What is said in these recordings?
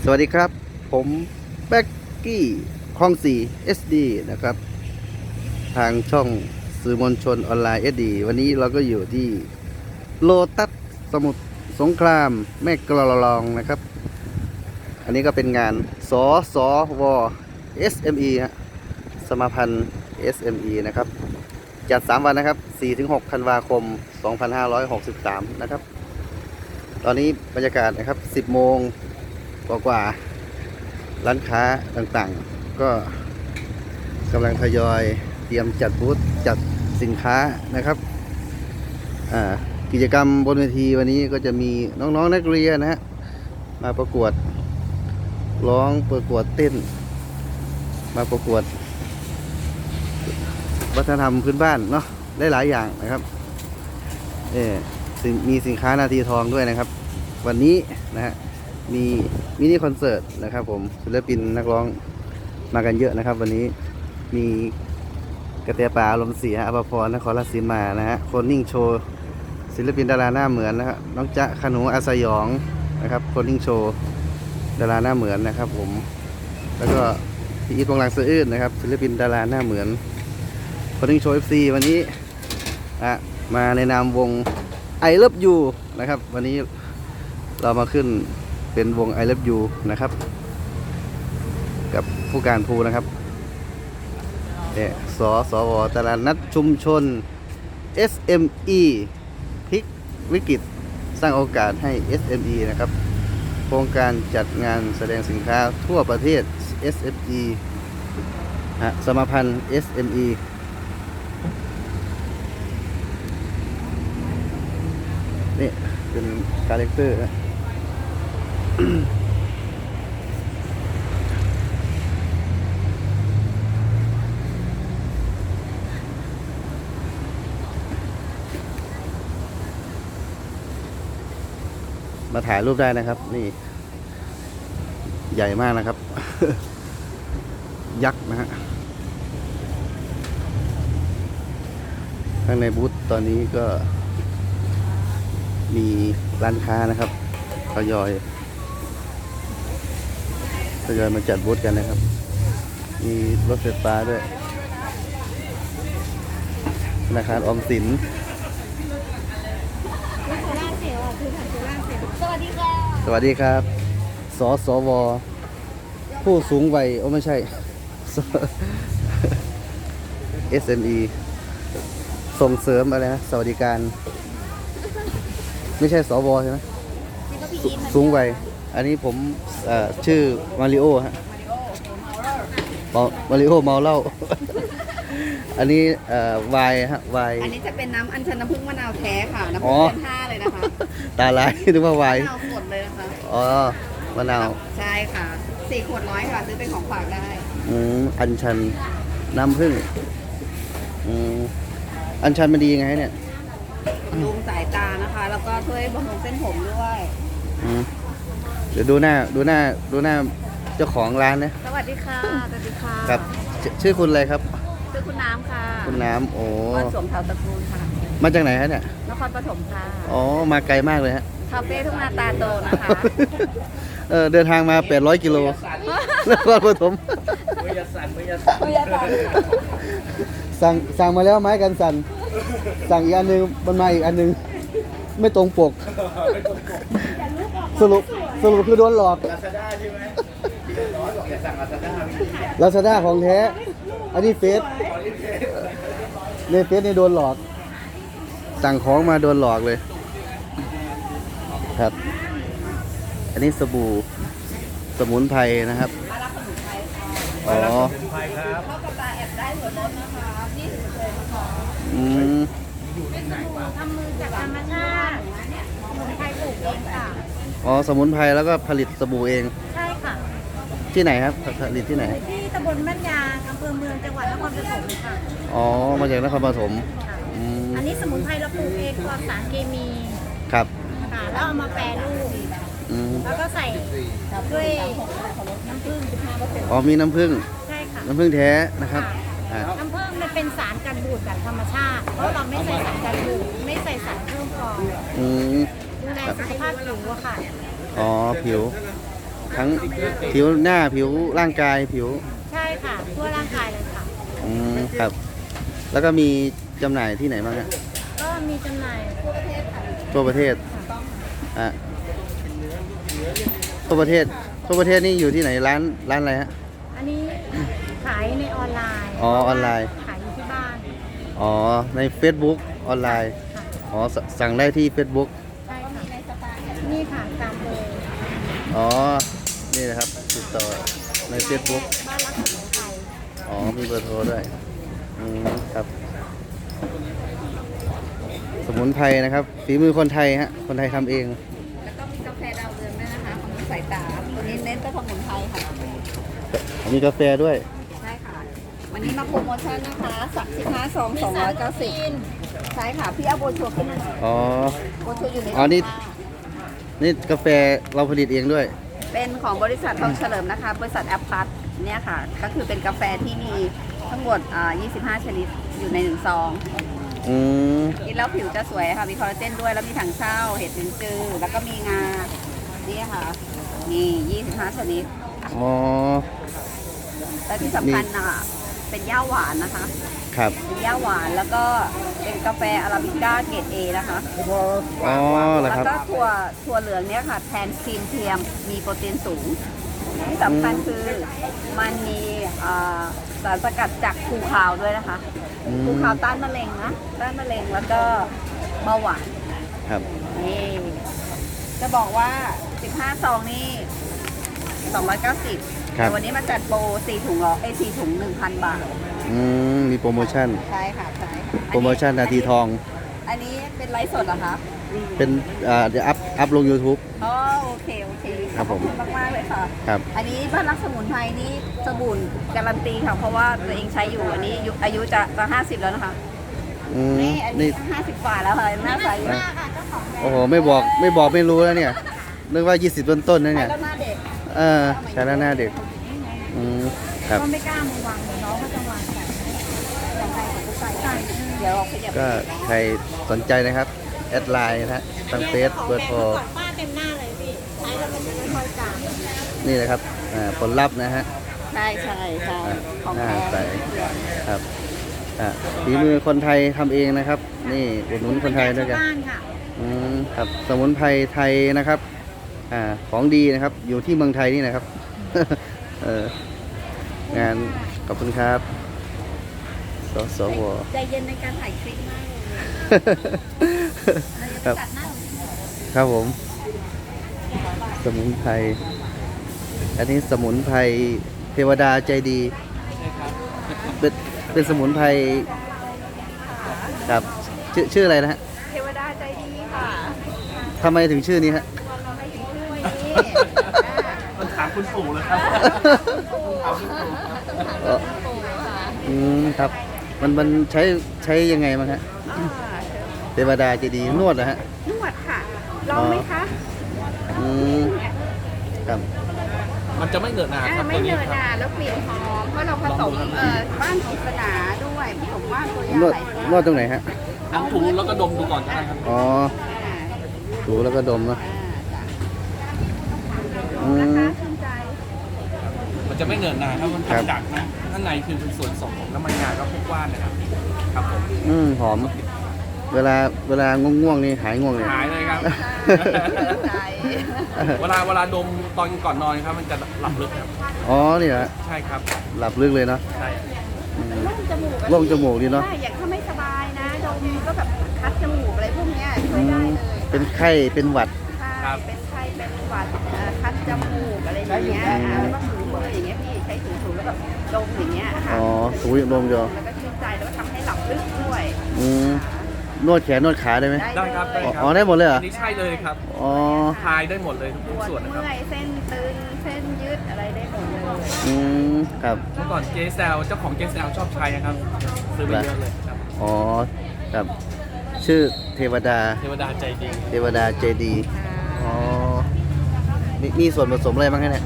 สวัสดีครับ ผมแบ็กกี้คลองสี่ SD นะครับ ทางช่องสื่อมวลชนออนไลน์ SD วันนี้เราก็อยู่ที่โลตัสสมุทรสงครามแม่กลอลองนะครับ อันนี้ก็เป็นงานสอสอว SME ฮะสมาพันธ์ SME นะครับ จัด 3 วันนะครับ 4-6ธันวาคม 2563 นะครับ ตอนนี้บรรยากาศนะครับ 10 โมง กว่าๆร้านค้าต่างๆ ก็กำลังทยอยเตรียมจัดบูธจัดสินค้านะครับกิจกรรมบนเวทีวันนี้ก็จะมีน้องๆนักเรียนนะฮะมาประกวดร้องประกวดเต้น มาประกวด วัฒนธรรมพื้นบ้านเนาะได้หลายอย่างนะครับเออมีสินค้านาทีทองด้วยนะครับ วันนี้นะฮะ มีมินิคอนเสิร์ตนะครับผมศิลปินนักร้องมากันเยอะนะครับ วันนี้มีกระเตียป่าอารมเสียอภพรนครราชสีมานะฮะโคนนิ่งโชว์ศิลปินดาราหน้าเหมือนนะครับน้องจ๊ะขนูอาสยองนะครับโคนนิ่งโชว์ดาราหน้าเหมือนนะครับ ผม แล้วก็พี่อีทวงหลังเสื้ออื้นนะครับ ศิลปินดาราหน้าเหมือน คนนิ่งโชว์ FC วันนี้อะมาในนามวง I Love You นะครับ วันนี้เรามาขึ้น เป็นวง I Love You นะครับ กับผู้การภูนะครับเนี่ยสสวตลาดนัดชุมชน SME พลิกวิกฤตสร้างโอกาสให้ SME นะครับ โครงการจัดงานแสดงสินค้าทั่วประเทศ SME ฮะสมาพันธ์ SME นี่เป็นคาแรคเตอร์นะ มาถ่ายรูปได้นะครับ นี่ ใหญ่มากนะครับ ยักษ์นะฮะข้างในบูธตอนนี้ก็มีร้านค้านะครับทยอย ทยอยมาจัดบูธกันนะครับ มีรถไฟฟ้าด้วย ธนาคารออมสินสวัสดีค่ะสวัสดีครับ สสว ผู้สูงวัย โอ้ ไม่ใช่ SME ส่งเสริมอะไรนะ สวัสดิการ ไม่ใช่สวใช่ไหมสูงวัย อันนี้ผมเอ่อชื่อมาริโอฮะเมามาริโอเมาเหล้า อันนี้เอ่อวายฮะวาย อันนี้จะเป็นน้ำอัญชันน้ำผึ้งมะนาวแท้ค่ะน้ำอ๋ผึ้องเดือนห้าเลยนะคะ ตาลายนึกว่าวายมะนาวสดเลยนะคะอ๋อมะนาวใช่ค่ะสี่ขวดร้อยค่ะซื้อเป็นของฝากได้อืมอัญชันน้ำผึ้งอืมอัญชันมันดียังไงเนี่ยบำรุงสายตานะคะ แล้วก็ช่วยบำรุงเส้นผมด้วยอืม เดี๋ยวดูหน้าดูหน้าดูหน้าเจ้าของร้านนะสวัสดีค่ะ สวัสดีค่ะครับชชื่อคุณอะไรครับ ชื่อคุณน้ำค่ะคุณน้ำโอ้บ้านสวมเถาตระกูลค่ะ มาจากไหนฮะเนี่ยนครปฐมค่ะอ๋อมาไกลมากเลยฮะคาเฟ่ทุ่งนาตาโตนะคะเออเดินทางมา 800 กิโลนครปฐมไม่อยากสั่นสั่งสั่งมาแล้วไม้กันสั่น สั่งอีกอันหนึงมันมาอีกอันหนึง ไม่ตรงปก สรุป สรุปคือโดนหลอกลาซาด้าใช่ไหมลาซาด้าของแท้ อันนี้เฟซในเฟซนี่โดนหลอก สั่งของมาโดนหลอกเลย ครับ อันนี้สบู่สมุนไพรนะครับ อ๋อเข้ากับตาแอบได้ส่วนลดนะคะนี่ถึงเลยนะคะอืมทำมือจากธรรมชาติสมุนไพรปลูกเองค่ะ อ๋อสมุนไพรแล้วก็ผลิตสบู่เองใช่ค่ะที่ไหนครับผลิตที่ไหน ที่ตำบลบ้านยางอำเภอเมืองจังหวัดนครปฐมค่ะอ๋อมาจากนครปฐมค่ะอืมอันนี้สมุนไพรเราปลูกเองปลอดสารเคมีครับค่ะแล้วเอามาแปรรูปอืมแล้วก็ใส่ด้วยน้ำผึ้งอ๋อมีน้ำผึ้งใช่ค่ะน้ำผึ้งแท้นะครับอ่าน้ำผึ้งมันเป็นสารกันบูดแบบธรรมชาติ เพราะเราไม่ใส่สารกันบูดไม่ใส่สารเพิ่มฟองอืมดู แลสุขภาพผิวอะค่ะ อ๋อผิว ทั้งผิวหน้าผิวร่างกายผิวใช่ค่ะ ทั่วร่างกายเลยค่ะ อืมครับ แล้วก็มีจำหน่ายที่ไหนบ้างฮะก็มีจำหน่ายทั่วประเทศอะทั่วประเทศทั่วประเทศนี่อยู่ที่ไหนร้านร้านอะไรฮะ อันนี้ขายในออนไลน์อ๋อออนไลน์ ขายอยู่ที่บ้านอ๋อใน Facebook ออนไลน์ ค่ะอ๋อสสั่งได้ที่ Facebook ใช่ค่ะนี่ค่ะ ตามเบอร์อ๋อ นี่นะครับ ติดต่อใน Facebook บ้านรักสมุนไพรอ๋อ มีเบอร์โทรด้วย อืมครับ สมุนไพรนะครับฝีมือคนไทยฮะ คนไทยทำเอง แล้วก็มีกาแฟดาวเรืองด้วยนะคะของสายตาตัวนี้เน้นเป็นสมุนไพรค่ะมีกาแฟด้วย ใช่ค่ะ วันนี้มาโปรโมชั่นนะคะสักสิบห้าซองสองร้อยเก้าสิบใช่ค่ะ พี่เอาโบชัวร์ขึ้นมาหน่อยอ๋อ โบชัวร์อยู่ในอ๋อนี่ ตะกร้า นี่กาแฟเราผลิตเองด้วย เป็นของบริษัททองเฉลิมนะคะ บริษัทแอปพัทเนี่ยค่ะ ก็คือเป็นกาแฟที่มีทั้งหมดอ่า25 ชนิดอยู่ในหนึ่งซอง อืมกินแล้วผิวจะสวยค่ะ มีคอลลาเจนด้วย แล้วมีถังเช่า เห็ดลินจือ แล้วก็มีงา นี่ค่ะนี่25 ชนิด อ๋อ และที่สำคัญอะ เป็นย่าหวานนะคะ ครับเป็นย่าหวานแล้วก็เป็นกาแฟอาราบิก้าเกรดเอนะคะอ๋อเหรอแล้วครับ ก็ถั่วถั่วเหลืองเนี่ยค่ะ แทนครีมเทียมมีโปรตีนสูง ที่สำคัญคือมันมีอ่าสารสกัดจากภูคาวด้วยนะคะอืภูมคาวต้านมะเร็งนะต้านมะเร็งแล้วก็เบาหวาน ครับ นี่จะบอกว่า 15 ซองนี่ 290 ครับ แต่วันนี้มาจัดโปร4ถุงร้อยเอย4ถุง1,000บาทอืมมีโปรโมชั่น ใช่ค่ะใช่ค่ะโปรโมชั่นนาทีทอง อันนี้เป็นไลฟ์สดเหรอคะเป็นอ่าเดี๋ยวอัพอัพลง YouTube อ๋อโอเคโอเคครับผม ขอบคุณมากๆเลยค่ะ ครับ อันนี้บ้านรักสมุนไพรนี่สบู่การันตีค่ะเพราะว่าตัวเองใช้อยู่อันนี้อายุอายุจะจะห้าสิบแล้วนะคะอืมนี่อันนี่นี้ห้าสิบกว่าแล้วค่ะหน้าใสอยู่มากค่ะเจ้าของแบรนด์ โอ้โหไม่บอกไม่บอกไม่รู้แล้วเนี่ยนึกว่า 20 ต้นต้นๆนะใช้เนี่ย แล้วหน้าเด็ก เออใช้แล้วหน้าเด็กอืมครับก็ไม่กล้ามือวางเดี๋ยวน้องก็จะวางแบบของใครของผู้ใส่ใช่เดี๋ยวเราขยับก็ใครสนใจนะครับ แอดไลน์นะฮะทางเฟซเบอร์โทรก่อนป้าเต็มหน้าเลยพี่ใช้แล้วมันจะไม่ค่อยจางนี่นะครับอ่าผลลัพธ์นะฮะใช่ใช่ใช่ของหน้าแท้ใสครับอ่าฝีมือคนไทยทำเองนะครับ นี่อุดหนุนคนไทยด้วยกันบ้านค่ะอืมครับสมุนไพรไทยนะครับ อ่าของดีนะครับ อยู่ที่เมืองไทยนี่นะครับเอองานขอบคุณครับสสวใจเย็นในการถ่ายคลิปมากเลยครับจัดหน้าครับผม สมุนไพรอันนี้สมุนไพรเทวดาใจดีเป็นเป็นสมุนไพรครับชื่อชื่ออะไรนะฮะเทวดาใจดีค่ะทำไมถึงชื่อนี้ฮะ ไม่ถึงชื่อวันนี้ มันถามคุณปู่เลยครับเอ่ออืมครับ มันมันใช้ใช้ยังไงมั้างฮะอ่าเทวดาใจดีนวดนะฮะ นวดค่ะ ลองไหมคะอืมครับ มันจะไม่เหนอะหนาอ่าครับไม่ตัวเหนี้นอะคหรับ นาแล้วกลิ่นหอมเพราะเราผสมเอ่อบ้านของสนาด้วยผสมว่านตัวยานวดหลายตัวนวดตรงไหนฮะน้ำถูแล้วก็ดมดูก่อนก็ได้ครับ อ๋ออ่าถูแล้วก็ดมเนาะอ่าจ้ะอื นะมคะชื่นใจ มันจะไม่เหนอะหนาครับมันครับทำจากนะข้างในคือเป็นส่วนผสมของน้ำมันงาก็พวกว่านนะครับครับผมอืมหอม เวลาเวลาง่วงๆนี่หายง่วงเลย หายเลยครับชื่นใจเวลาเวลาดมตอนก่อนนอนครับ มันจะหลับลึกครับอ๋อนี่เหรอใช่ครับหลับลึกเลยเนาะใช่อืมโล่งจมูกอะโล่งจมูกดีเนอะ ใช่อย่างถ้าไม่สบายนะดมก็แบบคัดจมูกอะไรพวกเนี้ยช่วอืยได้มเลยเป็นไข้เป็นหวัดใช่เป็นไข้เป็นห วัดเอ่อคัดจมูกอะไรอย่างเงี้ยอืมอ่าแล้วก็ถูมืออย่างเงี้ยพี่ใช้ถูๆแล้วแบบดมอย่างเงี้ยค่ะอ๋อถูยลมเดียวแล้วก็ชื่นใจแล้วก็ทำให้หลับลึกด้วยอืม นวดแขนนวดขาได้ไหมได้ครับได้ อ๋อครับอ๋อได้หมดเลยเหรอ อันนี้ใช่เลยครับอ๋อ ทายได้หมดเลยทุปกวดส่วนนะครับ เมื่อยเส้นตึงเส้นยืดอะไรได้หมดเลย อืม ครับ เมื่อก่อนเจแซลเจ้าของเจแซลชอบใช้นะครับ ซื้อไปเยอะเลยครับ อ๋อ ครับ ชื่อเทวดา เทวดาใจดี เทวดาเจดี อ๋อ มีมีส่วนผสมอะไรบ้างเนี่ย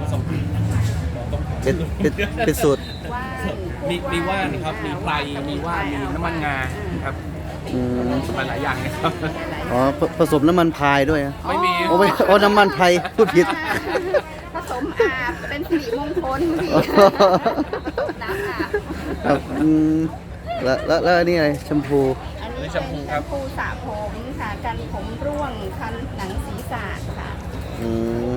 ผสมเป็นเป็นเป็นสูตร มีมีว่านครับ มีไพรมีว่านมีน้ำมันงาครับอืมมันหลายอย่างนะครับอ๋อผผสมน้ำมันพายด้วยนะไม่มีโอ้ไม่โอ้น้ำมันไทยพูดผิด ผสมอาบเป็นสิริมงคลพี่น้ำอาบครับอืมแล้วแล้วแล้วอันนี่อะไรแชมพู อันนี้เป็นแชมพูสระผมค่ะกันผมร่วงคันหนังศีรษะค่ะ อืม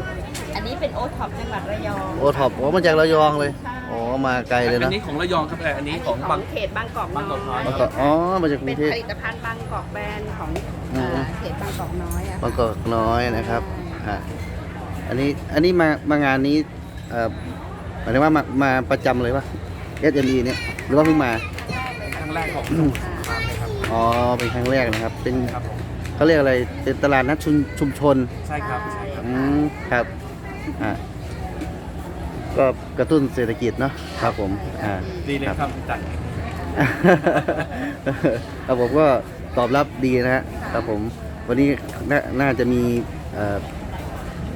อันนี้เป็นโอท็อปจังหวัดระยองโอท็อปอ๋อมาจากระยองเลยใช่อ๋อมาไกลเลยอันะนนี้ของระยองครับแต่อันนี้อันขนี้องขบาองงเขตบางกอกบางกอกน้น้ออยยแล้วก็อ๋อมาจากกรุเป็งนเทพ ผลิตภัณฑ์บางกอกแบรนด์ของอืมเอ่อเขตบางกอกน้อยอะบางกอกน้อยนะครับใช่ฮะอันนี้อันนี้มามางานนี้เอ่อหมายถึงว่ามามาประจำเลยปะ SME เนี่ยหรือว่าเพิ่งมา ครั้งแรกของสมุทรสงครามเลยครับอ๋อเป็นครั้งแรกนะครับ เป็นครับผมเขาเรียกอะไรเป็นตลาดนัดชุมชุมชน ใช่ครับใช่ครับ อืมครับอ่าก็กระตุ้นเศรษฐกิจเนาะครับผมอ่า ดีเลยครับจัดครับผมก็ตอบรับดีนะฮะครับผม วันนี้นาน่าจะมีเอ่อ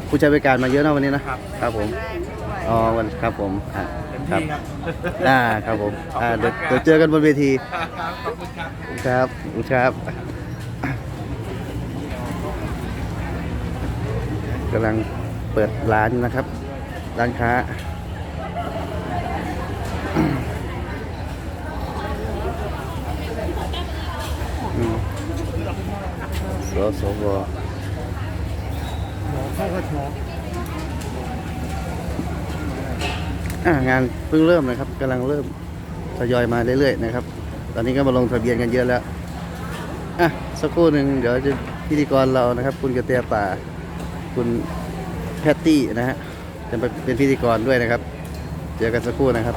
ผู้ใช้บริการมาเยอะนะวันนี้นะครับครับผมแรกด้วยอ๋อวันครับผมอ่าเต็มครับที่ครับอ่าครับผมอ่าเดี๋ยวเดี๋ยวเจอกันบนเวทีครับขอบคุณครับครับครับ กำลังเปิดร้านนะครับ ร้านค้าอืมสสวอ่างานเพิ่งเริ่มนะครับกำลังเริ่มทยอยมาเรื่อยๆนะครับ ตอนนี้ก็มาลงทะเบียนกันเยอะแล้ว อะ สักครู่หนึ่งเดี๋ยวจะพิธีกรเรานะครับ คุณกระเตียป่า คุณแพตตี้นะฮะจะเป็นพิธีกรด้วยนะครับ เจอกันสักครู่นะครับ